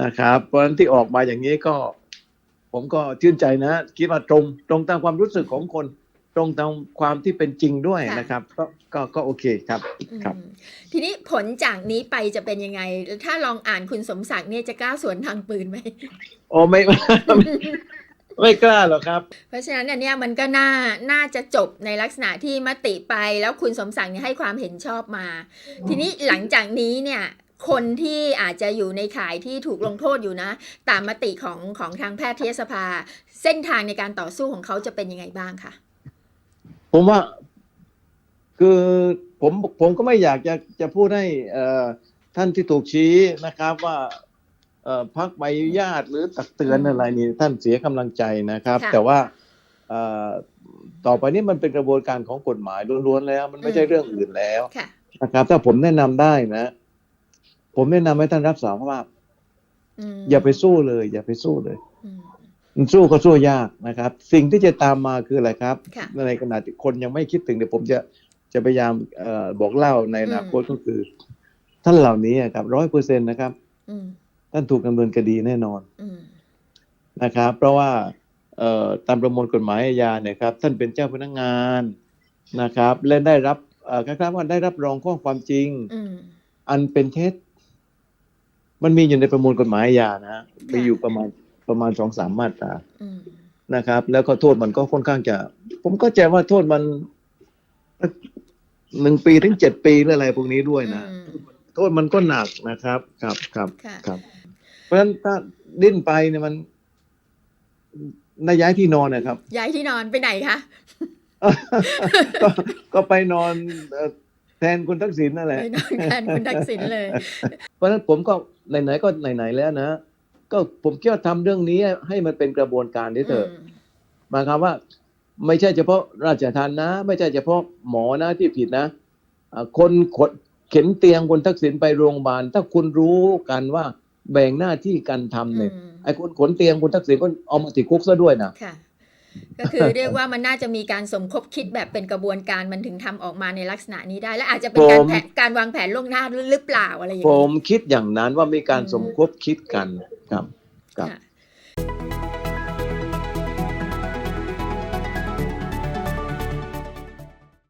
นะครับ เพราะฉะนั้นที่ออกมาอย่างนี้ก็ ผมก็ชื่นใจนะ คิดว่าตรงตรงตามความรู้สึกของคน ตรงตามความที่เป็นจริงด้วยค่ะนะครับ ก็ก็ก็โอเคครับครับอืมทีนี้ผลจากนี้ไปจะเป็นยังไง ถ้าลองอ่านคุณสมศักดิ์เนี่ยจะกล้าสวนทางปืนไหมโอ้ไม่ไม่กล้าหรอกครับ เพราะฉะนั้นอันเนี้ยมันก็น่า น่าจะจบในลักษณะที่มติไปแล้วคุณสมศักดิ์เนี่ยให้ความเห็นชอบมา ทีนี้หลังจากนี้เนี่ย คนที่อาจจะอยู่ในข่ายที่ถูกลงโทษอยู่นะ ตามมติของของทางแพทยสภา เส้นทางในการต่อสู้ของเขาจะเป็นยังไงบ้างคะผมว่าคือผมผมก็ไม่อยากจะจะพูดให้เอ่อท่านที่ถูกชี้นะครับว่าเอ่อพักใบอนุญาตหรือตักเตือนอะไรนี่ท่านเสียกำลังใจนะครับค่ะแต่ว่าเอ่อต่อไปนี้มันเป็นกระบวนการของกฎหมายล้วนๆแล้ว มันไม่ใช่เรื่องอื่นแล้วค่ะนะครับ ถ้าผมแนะนำได้นะ ผมแนะนำให้ท่านรับสารภาพมอย่าไปสู้เลย อย่าไปสู้เลยอืมมันสู้ก็สู้ยากนะครับ สิ่งที่จะตามมาคืออะไรครับค่ะในขณะที่คนยังไม่คิดถึงเดี๋ยวผมจะจะพยายามเอ่อบอกเล่าในอนาคตก็คือ ท่านเหล่านี้อะครับร้อยเปอร์เซ็นต์นะครับอืมท่านถูกดำเนินคดีแน่นอนอืมนะครับ เพราะว่าเอ่อตามประมวลกฎหมายอาญาเนี่ยครับ ท่านเป็นเจ้าพนักงานนะครับ และได้รับเอ่อคล้ายๆว่าได้รับรองข้อความจริงอืมอันเป็นเท็จ มันมีอยู่ในประมวลกฎหมายอาญานะฮะมีอยู่ประมาณประมาณสองสามมาตราอืมนะครับ แล้วก็โทษมันก็ค่อนข้างจะ ผมก็ใจว่าโทษมันหนึ่งปีถึงเจ็ดปีหรืออะไรพวกนี้ด้วยนะอืมโทษมันก็หนักนะครับ ครับครับค่ะครับ เพราะฉะนั้นถ้าดิ้นไปเนี่ยมันน่าย้ายที่นอนนะครับ ย้ายที่นอนไปไหนคะก็ก็ไปนอนเอ่อ แทนคุณทักษิณนั่นแหละไปนอนแทนคุณทักษิณเลย เพราะฉะนั้นผมก็ไหนๆก็ไหนๆแล้วนะ ก็ผมคิดว่าทำเรื่องนี้ให้มันเป็นกระบวนการที่เถอะอืมหมายความว่า ไม่ใช่เฉพาะราชทันนะ ไม่ใช่เฉพาะหมอนะที่ผิดนะอ่าคนขดเข็นเตียงคนทักษิณไปโรงพยาบาล ถ้าคุณรู้กันว่าแบ่งหน้าที่กันทำเนี่ยอืมไอ้คนขนเตียงคนทักษิณก็เอามาติดคุกซะด้วยนะค่ะ ก็คือเรียกว่ามันน่าจะมีการสมคบคิดแบบเป็นกระบวนการมันถึงทำออกมาในลักษณะนี้ได้ และอาจจะเป็นการผมแผนการวางแผนล่วงหน้าหรือเปล่าอะไรอย่างผนี้มคิดอย่างนั้นว่ามีการอืมสมคบคิดกันครับครับค่ะ